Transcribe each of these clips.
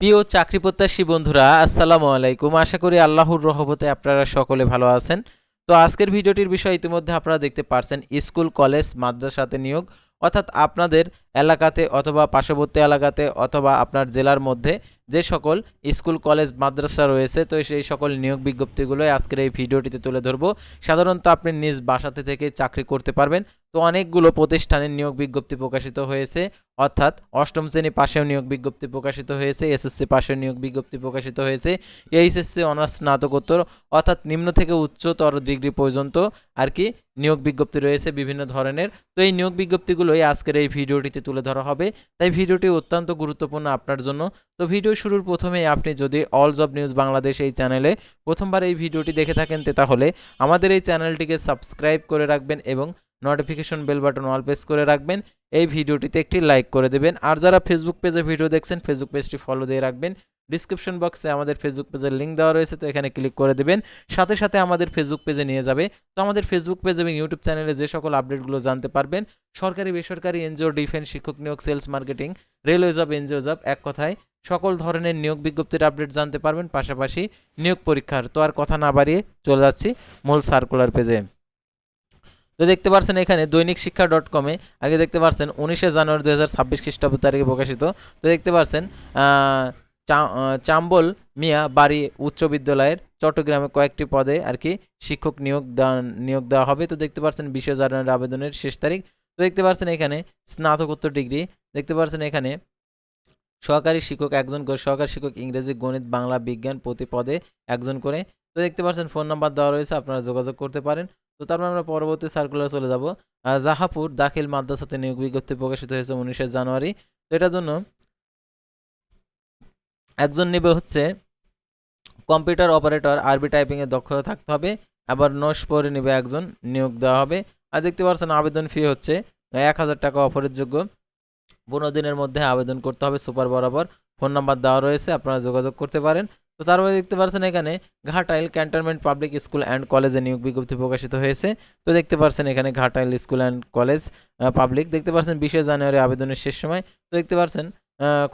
প্রিয় চাকরি প্রত্যাশী বন্ধুরা, আসসালামু আলাইকুম। আশা করি আল্লাহর রহমতে আপনারা সকলে ভালো আছেন। তো আজকের ভিডিওটির বিষয় ইতিমধ্যে আপনারা দেখতে পারছেন, স্কুল, কলেজ, মাদ্রাসাতে নিয়োগ। অর্থাৎ আপনাদের এলাকাতে অথবা পার্শ্ববর্তী এলাকাতে অথবা আপনার জেলার মধ্যে যে সকল স্কুল, কলেজ, মাদ্রাসা রয়েছে, তো সেই সকল নিয়োগ বিজ্ঞপ্তিগুলোই আজকের এই ভিডিওটিতে তুলে ধরবো। সাধারণত আপনি নিজ বাসাতে থেকে চাকরি করতে পারবেন। তো অনেকগুলো প্রতিষ্ঠানের নিয়োগ বিজ্ঞপ্তি প্রকাশিত হয়েছে। অর্থাৎ অষ্টম শ্রেণি পাশেও নিয়োগ বিজ্ঞপ্তি প্রকাশিত হয়েছে, এসএসসি পাশেও নিয়োগ বিজ্ঞপ্তি প্রকাশিত হয়েছে, এইচএসসি, অনার্স, স্নাতকোত্তর, অর্থাৎ নিম্ন থেকে উচ্চতর ডিগ্রি পর্যন্ত আর কি নিয়োগ বিজ্ঞপ্তি রয়েছে বিভিন্ন ধরনের। তো এই নিয়োগ বিজ্ঞপ্তিগুলোই আজকের এই ভিডিওটিতে তুলে ধরা হবে। তাই ভিডিওটি অত্যন্ত গুরুত্বপূর্ণ আপনার জন্য। তো ভিডিও শুরুর প্রথমেই আপনি যদি অলস জব নিউজ বাংলাদেশ এই চ্যানেলে প্রথমবার এই ভিডিওটি দেখে থাকেন তাহলে আমাদের এই চ্যানেলটিকে সাবস্ক্রাইব করে রাখবেন এবং notification bell button all press করে রাখবেন। এই ভিডিওটিতে একটি লাইক করে দেবেন। আর যারা ফেসবুক পেজে ভিডিও দেখছেন ফেসবুক পেজটি ফলো দিয়ে রাখবেন। ডিসক্রিপশন বক্সে আমাদের ফেসবুক পেজের লিঙ্ক দেওয়া রয়েছে তো এখানে ক্লিক করে দেবেন। সাথে সাথে আমাদের ফেসবুক পেজে নিয়ে যাবে। তো আমাদের ফেসবুক পেজ এবং ইউটিউব চ্যানেলে যে সকল আপডেটগুলো জানতে পারবেন সরকারি বেসরকারি এনজিও ডিফেন্স শিক্ষক নিয়োগ sales marketing railway job NGO job এক কথায় সকল ধরনের নিয়োগ বিজ্ঞপ্তির আপডেট জানতে পারবেন পাশাপাশি নিয়োগ পরীক্ষার। তো আর কথা না বাড়িয়ে চলে যাচ্ছি মূল সার্কুলার পেজে তো দেখতে পাচ্ছেন এখানে দৈনিক শিক্ষা ডট কমে আগে দেখতে পাচ্ছেন উনিশে জানুয়ারি দু হাজার ছাব্বিশ খ্রিস্টাব্দ তারিখে প্রকাশিত। তো দেখতে আহ, চাম্বল মিয়া বাড়ি উচ্চ বিদ্যালয়ের চট্টগ্রামে কয়েকটি পদে আর কি শিক্ষক নিয়োগ নিয়োগ দেওয়া হবে। তো দেখতে পাচ্ছেন বিশে জানুয়ারি আবেদনের শেষ তারিখ। তো দেখতে পাচ্ছেন এখানে স্নাতকোত্তর ডিগ্রি। দেখতে পাচ্ছেন এখানে সহকারী শিক্ষক একজন করে, সহকারী শিক্ষক ইংরেজি, গণিত, বাংলা, বিজ্ঞান প্রতি পদে একজন করে। তো দেখতে পাচ্ছেন ফোন নাম্বার দেওয়া রয়েছে, আপনারা যোগাযোগ করতে পারেন। তো তারপর আমরা পরবর্তী সার্কুলার চলে যাব। জাহাপুর দাখিল মাদ্রাসাতে নিয়োগ বিজ্ঞপ্তি প্রকাশিত হয়েছে উনিশে জানুয়ারি। তো এটার জন্য একজন নেবে হচ্ছে কম্পিউটার অপারেটর, আরবি টাইপিংয়ে দক্ষতা থাকতে হবে, আবার নস পরে নেবে একজন, নিয়োগ দেওয়া হবে। আর দেখতে পাচ্ছেন আবেদন ফি হচ্ছে এক হাজার টাকা অফারের যোগ্য পনেরো দিনের মধ্যে আবেদন করতে হবে সুপার বরাবর। ফোন নাম্বার দেওয়া রয়েছে, আপনারা যোগাযোগ করতে পারেন। তো তারপরে দেখতে পাচ্ছেন এখানে Ghatail cantonment public school and কলেজে নিয়োগ বিজ্ঞপ্তি প্রকাশিত হয়েছে। তো দেখতে পাচ্ছেন এখানে Ghatail school and college public. দেখতে পাচ্ছেন বিশে জানুয়ারি আবেদনের শেষ সময়। তো দেখতে পাচ্ছেন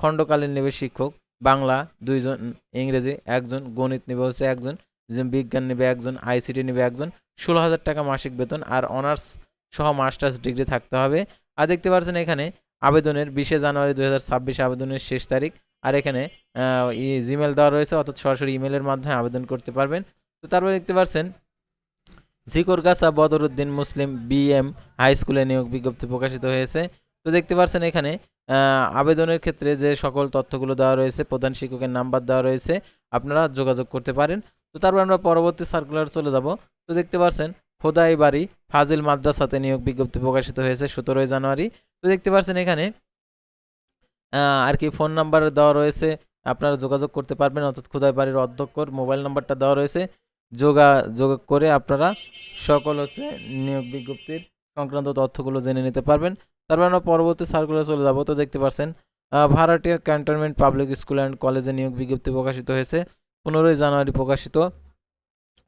খণ্ডকালীন নেবে শিক্ষক। বাংলা, দুইজন ইংরেজি, একজন গণিত নেবে, হচ্ছে একজন বিজ্ঞান নেবে, একজন আইসিটি নেবে, একজন ষোলো হাজার টাকা মাসিক বেতন আর অনার্স সহ মাস্টার্স ডিগ্রি থাকতে হবে। আর দেখতে পাচ্ছেন এখানে আবেদনের বিশে জানুয়ারি দু হাজার ছাব্বিশ আবেদনের শেষ তারিখ। আর এখানে জিমেল দেওয়া রয়েছে, অর্থাৎ সরাসরি ইমেলের মাধ্যমে আবেদন করতে পারবেন। তো তারপরে দেখতে পাচ্ছেন Jhikargachha Badruddin Muslim BM high স্কুলে নিয়োগ বিজ্ঞপ্তি প্রকাশিত হয়েছে। তো দেখতে পাচ্ছেন এখানে আবেদনের ক্ষেত্রে যে সকল তথ্যগুলো দেওয়া রয়েছে, প্রধান শিক্ষকের নাম্বার দেওয়া রয়েছে, আপনারা যোগাযোগ করতে পারেন। তো তারপর আমরা পরবর্তী সার্কুলার চলে যাব। তো দেখতে পাচ্ছেন খোদাই বাড়ি, ফাজিল মাদ্রাসাতে নিয়োগ বিজ্ঞপ্তি প্রকাশিত হয়েছে সতেরোই জানুয়ারি। তো দেখতে পাচ্ছেন এখানে আর কি ফোন নাম্বার দেওয়া রয়েছে, আপনারা যোগাযোগ করতে পারবেন। অর্থাৎ খোদাই বাড়ির অধ্যক্ষর মোবাইল নাম্বারটা দেওয়া রয়েছে। যোগাযোগ করে আপনারা সকল হচ্ছে নিয়োগ বিজ্ঞপ্তির সংক্রান্ত তথ্যগুলো জেনে নিতে পারবেন। তারপর আমরা পরবর্তী সার্কুলার চলে যাব। তো দেখতে পাচ্ছেন ভাড়াটিয়া ক্যান্টনমেন্ট পাবলিক স্কুল অ্যান্ড কলেজে নিয়োগ বিজ্ঞপ্তি প্রকাশিত হয়েছে, পনেরোই জানুয়ারি প্রকাশিত।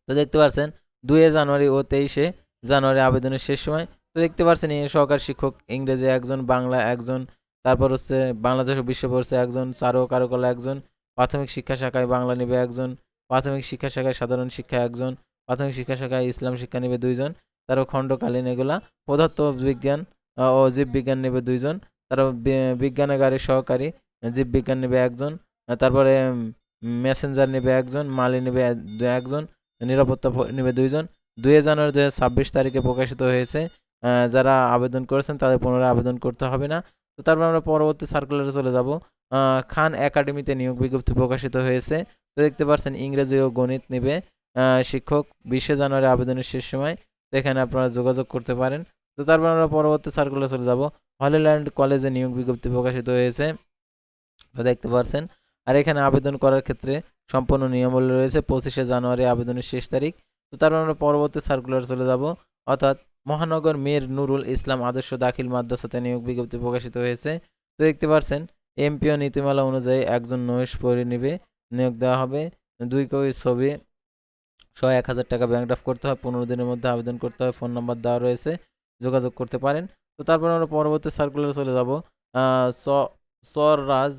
তো দেখতে পাচ্ছেন দুয়ে জানুয়ারি ও তেইশে জানুয়ারি আবেদনের শেষ সময়। তো দেখতে পাচ্ছেন, এই সহকার শিক্ষক ইংরেজি একজন, বাংলা একজন, তারপর হচ্ছে বাংলাদেশ বিশ্ব পড়ছে একজন, চারু কারুকলা একজন, প্রাথমিক শিক্ষা শাখায় বাংলা নিবে একজন, প্রাথমিক শিক্ষা শাখায় সাধারণ শিক্ষা একজন, প্রাথমিক শিক্ষা শাখায় ইসলাম শিক্ষা নিবে দুইজন, তারপর খণ্ডকালীন এগুলা পদার্থ বিজ্ঞান ও জীববিজ্ঞান নেবে দুইজন। তারপর বি- বিজ্ঞানাগারের সহকারী, জীববিজ্ঞান নেবে একজন। তারপরে মেসেঞ্জার নেবে একজন, মালি নেবে একজন, নিরাপত্তা নেবে দুইজন। দুই জানুয়ারি দু ছাব্বিশ তারিখে প্রকাশিত হয়েছে। যারা আবেদন করেছেন তাদের পুনরায় আবেদন করতে হবে না। তো তারপর আমরা পরবর্তী সার্কুলারে চলে যাব। খান একাডেমিতে নিয়োগ বিজ্ঞপ্তি প্রকাশিত হয়েছে। তো দেখতে পাচ্ছেন ইংরেজি ও গণিত নেবে। শিক্ষক, বিশে জানুয়ারি আবেদনের শেষ সময়। এখানে আপনারা যোগাযোগ করতে পারেন। তো তারপর আমরা পরবর্তী সার্কুলারে চলে যাব। হলিল্যান্ড কলেজে নিয়োগ বিজ্ঞপ্তি প্রকাশিত হয়েছে দেখতে পাচ্ছেন আর এখানে আবেদন করার ক্ষেত্রে সম্পূর্ণ নিয়মাবলী রয়েছে, পঁচিশে জানুয়ারি আবেদনের শেষ তারিখ। তো তারপর আমরা পরবর্তী সার্কুলার চলে যাব। অর্থাৎ মহানগর মীর নুরুল ইসলাম আদর্শ দাখিল মাদ্রাসাতে নিয়োগ বিজ্ঞপ্তি প্রকাশিত হয়েছে। তো দেখতে পাচ্ছেন এমপিও নীতিমালা অনুযায়ী একজন নৈশ পরি নিবে, নিয়োগ দেওয়া হবে। দুই কপি ছবি সহ এক হাজার টাকা ব্যাংক ড্রাফট করতে হয়, পনেরো দিনের মধ্যে আবেদন করতে হয় ফোন নম্বর দেওয়া রয়েছে। যোগাযোগ করতে পারেন। তো তারপর আমরা পরবর্তী সার্কুলারে চলে যাব। সররাজ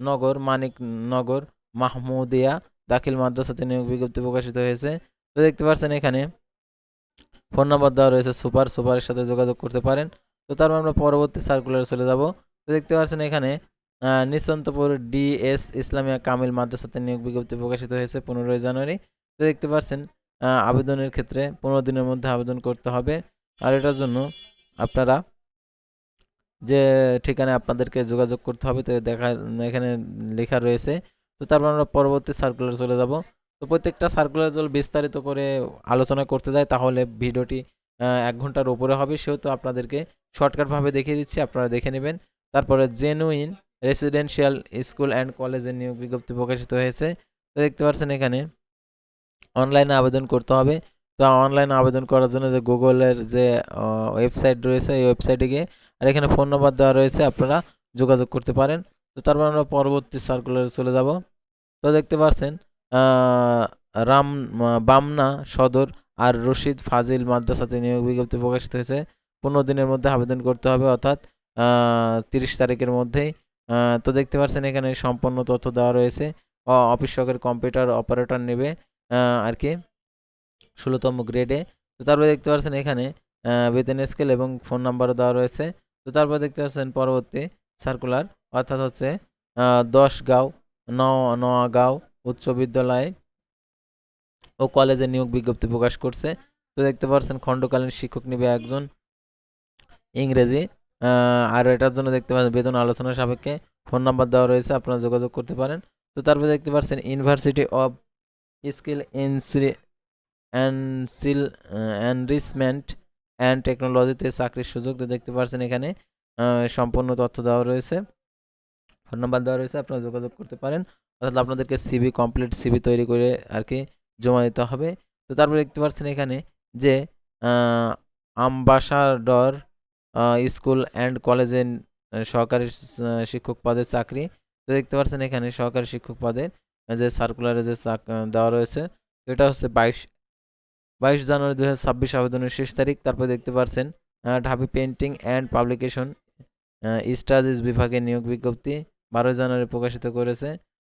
নগর মানিক নগর মাহমুদিয়া, দাখিল মাদ্রাসাতে নিয়োগ বিজ্ঞপ্তি প্রকাশিত হয়েছে। তো দেখতে পাচ্ছেন এখানে ফোন নাম্বার দেওয়া রয়েছে সুপার সুপারের সাথে যোগাযোগ করতে পারেন। তো তারপর আমরা পরবর্তী সার্কুলারে চলে যাব। তো দেখতে পাচ্ছেন এখানে নিঃসন্তপুর ডিএস ইসলামিয়া কামিল মাদ্রাসাতে নিয়োগ বিজ্ঞপ্তি প্রকাশিত হয়েছে পনেরোই জানুয়ারি। তো দেখতে পাচ্ছেন আবেদনের ক্ষেত্রে পনেরো দিনের মধ্যে আবেদন করতে হবে। আর এটার জন্য আপনারা যে ঠিকানায় আপনাদেরকে যোগাযোগ করতে হবে, তো দেখা, এখানে লেখা রয়েছে। তো তারপর আমরা পরবর্তী সার্কুলার চলে যাব। তো প্রত্যেকটা সার্কুলার জল বিস্তারিত করে আলোচনা করতে যায় তাহলে ভিডিওটি এক ঘণ্টার উপরে হবে। সেহেতু আপনাদেরকে শর্টকাটভাবে দেখিয়ে দিচ্ছি, আপনারা দেখে নেবেন। তারপরে জেনুইন রেসিডেন্সিয়াল স্কুল অ্যান্ড কলেজের নিয়োগ বিজ্ঞপ্তি প্রকাশিত হয়েছে। তো দেখতে পাচ্ছেন এখানে অনলাইনে আবেদন করতে হবে। তো অনলাইন আবেদন করার জন্য যে গুগলের যে ওয়েবসাইট রয়েছে, এই ওয়েবসাইটে গিয়ে আর এখানে ফোন নাম্বার দেওয়া রয়েছে, আপনারা যোগাযোগ করতে পারেন। তো তারপর আমরা পরবর্তী সার্কুলারে চলে যাব। তো দেখতে পাচ্ছেন রাম বামনা সদর আর রশিদ ফাজিল মাদ্রাসাতে নিয়োগ বিজ্ঞপ্তি প্রকাশিত হয়েছে। পনেরো দিনের মধ্যে আবেদন করতে হবে, অর্থাৎ তিরিশ তারিখের মধ্যেই। তো দেখতে পাচ্ছেন এখানে সম্পূর্ণ তথ্য দেওয়া রয়েছে। অফিস সহকারী কম্পিউটার অপারেটর নেবে আর কি। ষোলোতম গ্রেডে তো তারপরে দেখতে পাচ্ছেন এখানে বেতন স্কেল এবং ফোন নাম্বারও দেওয়া রয়েছে। তো তারপর দেখতে পাচ্ছেন পরবর্তী সার্কুলার অর্থাৎ হচ্ছে আহ, দশ গাঁও ন নগাঁও উচ্চ বিদ্যালয় ও কলেজে নিয়োগ বিজ্ঞপ্তি প্রকাশ করছে। তো দেখতে পাচ্ছেন খণ্ডকালীন শিক্ষক নেবে একজন ইংরেজি। আর এটার জন্য দেখতে পাচ্ছেন বেতন আলোচনা সাপেক্ষে ফোন নাম্বার দেওয়া রয়েছে আপনারা যোগাযোগ করতে পারেন। তো তারপরে দেখতে পাচ্ছেন ইউনিভার্সিটি অফ স্কিল ইনসি অ্যান্ডসিল এনরিচমেন্ট অ্যান্ড টেকনোলজিতে চাকরির সুযোগ তো দেখতে পাচ্ছেন এখানে। সম্পূর্ণ তথ্য দেওয়া রয়েছে। ফোন নাম্বার দেওয়া রয়েছে, আপনারা যোগাযোগ করতে পারেন। অর্থাৎ আপনাদেরকে সিবি কমপ্লিট সিবি তৈরি করে আর কি জমা দিতে হবে। তো তারপরে দেখতে পাচ্ছেন এখানে যে আম্বাসাডর স্কুল অ্যান্ড কলেজে সহকারী শিক্ষক পদের চাকরি। তো দেখতে পাচ্ছেন এখানে সহকারী শিক্ষক পদের যে সার্কুলারে যে দেওয়া রয়েছে এটা হচ্ছে বাইশ বাইশ জানুয়ারি দু হাজার ছাব্বিশ আবেদনের শেষ তারিখ। তারপর দেখতে পাচ্ছেন ঢাবি পেন্টিং অ্যান্ড পাবলিকেশন স্টাডিজ বিভাগে নিয়োগ বিজ্ঞপ্তি বারোই জানুয়ারি প্রকাশিত করেছে।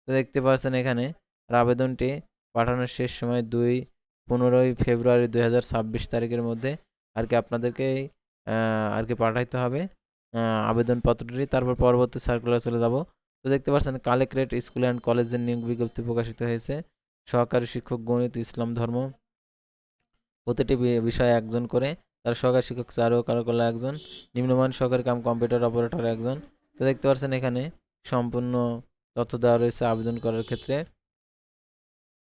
তো দেখতে পাচ্ছেন এখানে আবেদনটি পাঠানোর শেষ সময় দুই পনেরোই ফেব্রুয়ারি দুই হাজার ছাব্বিশ তারিখের মধ্যে আর কি আপনাদেরকে আর কি পাঠাইতে হবে আবেদনপত্রটি। তারপর পরবর্তী সার্কুলার চলে যাব। তো দেখতে পাচ্ছেন কালেক্টরেট স্কুল অ্যান্ড কলেজের নিয়োগ বিজ্ঞপ্তি প্রকাশিত হয়েছে। সহকারী শিক্ষক গণিত, ইসলাম ধর্ম প্রতিটি বিষয়ে একজন করে, তার সহকারী শিক্ষক চারু কারকলা একজন, নিম্নমান সহকারী কাম কম্পিউটার অপারেটর একজন। তো দেখতে পাচ্ছেন এখানে সম্পূর্ণ তথ্য দেওয়া রয়েছে আবেদন করার ক্ষেত্রে।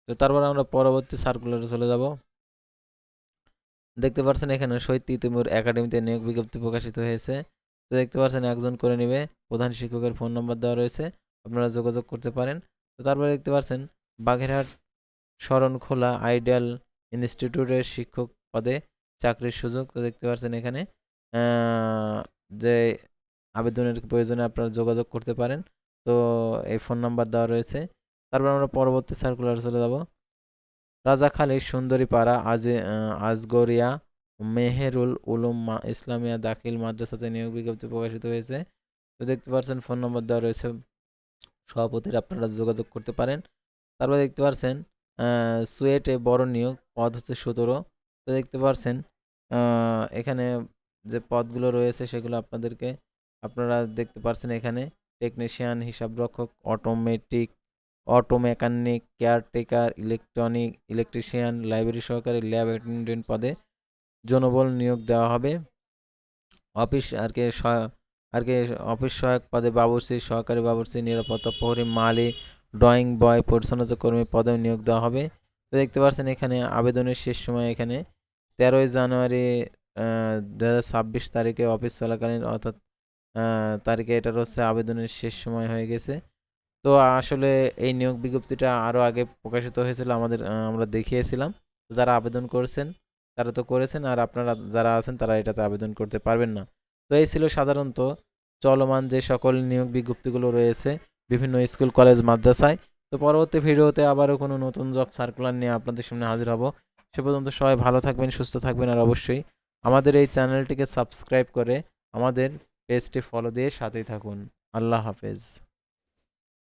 তো তারপর আমরা পরবর্তী সার্কুলারে চলে যাব। দেখতে পাচ্ছেন এখানে শহীদ তিতুমির একাডেমিতে নিয়োগ বিজ্ঞপ্তি প্রকাশিত হয়েছে। তো দেখতে পাচ্ছেন একজন করে নেবে, প্রধান শিক্ষকের ফোন নম্বর দেওয়া রয়েছে, আপনারা যোগাযোগ করতে পারেন। তো তারপরে দেখতে পাচ্ছেন বাগেরহাট শরণখোলা আইডিয়াল ইনস্টিটিউটের শিক্ষক পদে চাকরির সুযোগ তো দেখতে পাচ্ছেন এখানে। যে আবেদনের প্রয়োজনে আপনারা যোগাযোগ করতে পারেন। তো এই ফোন নাম্বার দেওয়া রয়েছে। তারপর আমরা পরবর্তী সার্কুলার চলে যাব। রাজাখালী সুন্দরীপাড়া, আজ আজগরিয়া, মেহেরুল উলুম ইসলামিয়া দাখিল মাদ্রাসাতে নিয়োগ বিজ্ঞপ্তি প্রকাশিত হয়েছে। তো দেখতে পাচ্ছেন ফোন নম্বর দেওয়া রয়েছে। সভাপতির আপনারা যোগাযোগ করতে পারেন। তারপর দেখতে পাচ্ছেন সুয়েটে বড় নিয়োগ, পদ হচ্ছে সতেরো। তো দেখতে পারছেন এখানে যে পদগুলো রয়েছে সেগুলো আপনাদেরকে, আপনারা দেখতে পারছেন এখানে, technician, হিসাবরক্ষক, automatic auto mechanic caretaker, electronic, electrician, library সহকারী, ল্যাব অ্যাটেন্ডেন্ট পদে জনবল নিয়োগ দেওয়া হবে। অফিস আর কি আর কি অফিস সহায়ক পদে বাবুর্চি সহকারী বাবুর্চি নিরাপত্তা প্রহরী মালি ড্রয়িং বয় পরিচ্ছন্নতা কর্মী পদে নিয়োগ দেওয়া হবে। তো দেখতে পাচ্ছেন এখানে আবেদনের শেষ সময় এখানে তেরোই জানুয়ারি দু ছাব্বিশ তারিখে অফিস চলাকালীন, অর্থাৎ তারিখে এটার হচ্ছে আবেদনের শেষ সময় হয়ে গেছে। তো আসলে এই নিয়োগ বিজ্ঞপ্তিটা আরও আগে প্রকাশিত হয়েছিল, আমাদের আমরা দেখিয়েছিলাম। যারা আবেদন করেছেন, তারা তো করেছেন, আর আপনারা যারা আছেন, তারা এটাতে আবেদন করতে পারবেন না। তো এই ছিল সাধারণত চলমান যে সকল নিয়োগ বিজ্ঞপ্তিগুলো রয়েছে বিভিন্ন স্কুল, কলেজ, মাদ্রাসায়। তো পরবর্তী ভিডিওতে আবারও কোনো নতুন জব সার্কুলার নিয়ে আপনাদের সামনে হাজির হব। সে পর্যন্ত সবাই ভালো থাকবেন, সুস্থ থাকবেন আর অবশ্যই আমাদের এই চ্যানেলটিকে সাবস্ক্রাইব করে আমাদের পেজটি ফলো দিয়ে সাথেই থাকুন। আল্লাহ হাফেজ।